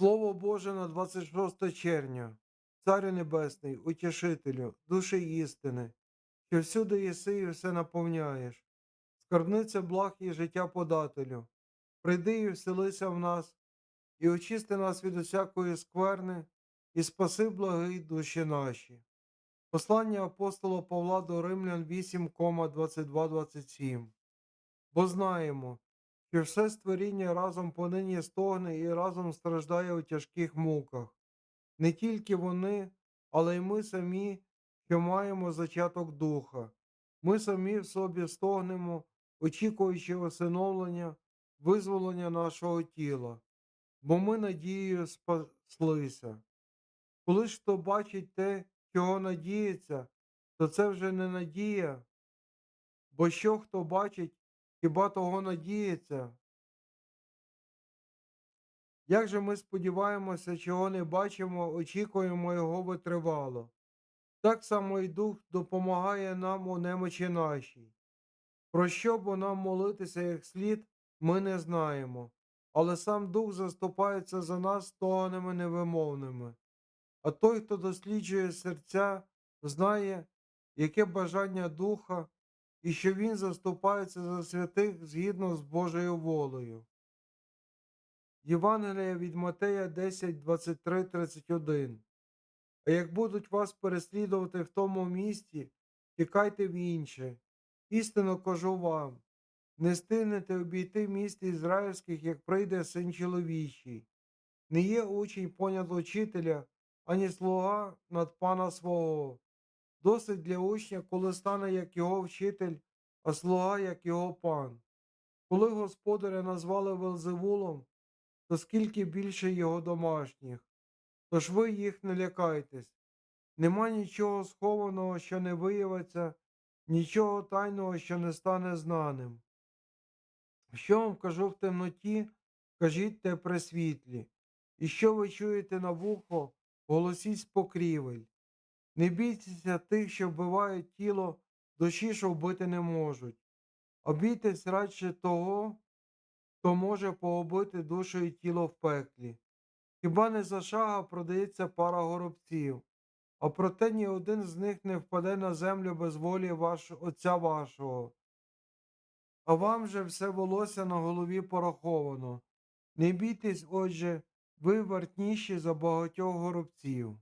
Слово Боже на 26 червня, Царю Небесний, Утішителю, душі істини, що всюди єси і все наповняєш, скарбниця благ і життя подателю, прийди і вселися в нас, і очисти нас від усякої скверни, і спаси благі душі наші. Послання апостола Павла до Римлян 8,22-27 Бо знаємо, що все створіння разом понині стогне і разом страждає у тяжких муках. Не тільки вони, але й ми самі, що маємо зачаток духа. Ми самі в собі стогнемо, очікуючи усиновлення, визволення нашого тіла, бо ми надією спаслися. Коли ж хто бачить те, чого надіється, то це вже не надія, бо що хто бачить, хіба того надіється? Як же ми сподіваємося, чого не бачимо, очікуємо його витривало. Так само і Дух допомагає нам у немочі нашій. Про що бо нам молитися як слід, ми не знаємо, але сам Дух заступається за нас стогонами невимовними. А той, хто досліджує серця, знає, яке бажання Духа, і що Він заступається за святих згідно з Божою волею. Євангелія від Матея 10, 23, 31 А як будуть вас переслідувати в тому місті, тікайте в інше. Істинно кажу вам, не стигнете обійти міст ізраїльських, як прийде син чоловічий. Не є учень понад учителя, ані слуга над пана свого. Досить для учня, коли стане як його вчитель, а слуга як його пан. Коли господаря назвали Велзевулом, то скільки більше його домашніх. Тож ви їх не лякайтесь. Нема нічого схованого, що не виявиться, нічого тайного, що не стане знаним. Що вам кажу в темноті, кажіть те при світлі, і що ви чуєте на вухо, голосіть з покрівель. Не бійтеся тих, що вбивають тіло, душі, що вбити не можуть. Обійтесь радше того, хто може поубити душу і тіло в пеклі. Хіба не за шага продається пара горобців, а проте ні один з них не впаде на землю без волі ваш... Отця вашого. А вам же все волосся на голові пораховано. Не бійтесь, отже, ви вартніші за багатьох горобців.